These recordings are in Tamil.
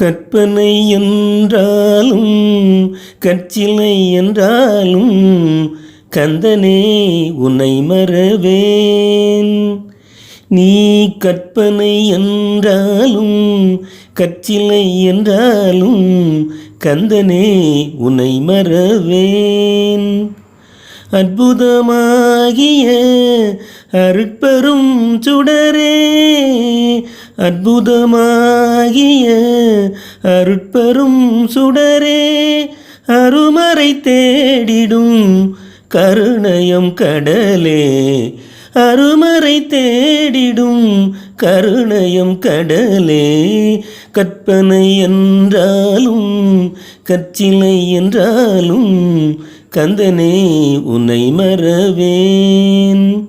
கற்பனை என்றாலும் கற்சிலை என்றாலும் கந்தனே உன்னை மறவேன். நீ கற்பனை என்றாலும் கற்சிலை என்றாலும் கந்தனே உன்னை மறவேன். அற்புதமாகிய அருட்பெரும் சுடரே அற்புதமாகிய அருட்பெரும் சுடரே அருமறை தேடிடும் கருணயம் கடலே. அருமறை தேடிடும் கருணயம் கடலே. கற்பனை என்றாலும் கற்சிலை என்றாலும் கந்தனே உன்னை மறவேன்.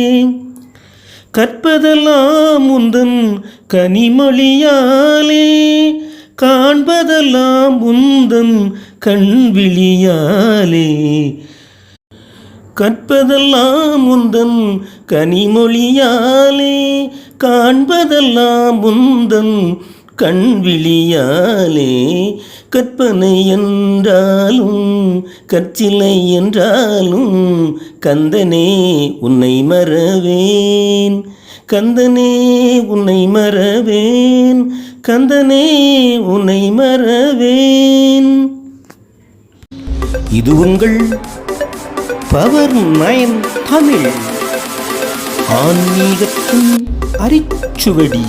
கற்பதெல்லாம் உந்தன் கனிமொழியாலே காண்பதெல்லாம் உந்தன் கண்விழியாலே. கற்பதெல்லாம் உந்தன் கனிமொழியாலே காண்பதெல்லாம் உந்தன் கண்விழியாலே கற்பனை என்றாலும் கற்சிலை என்றாலும் கந்தனே உன்னை மறவேன். கந்தனே உன்னை மறவேன். கந்தனே உன்னை மறவேன். இது உங்கள் பவர் நயன் தமிழ். ஆன்மீகத்தின் அரிச்சுவடி.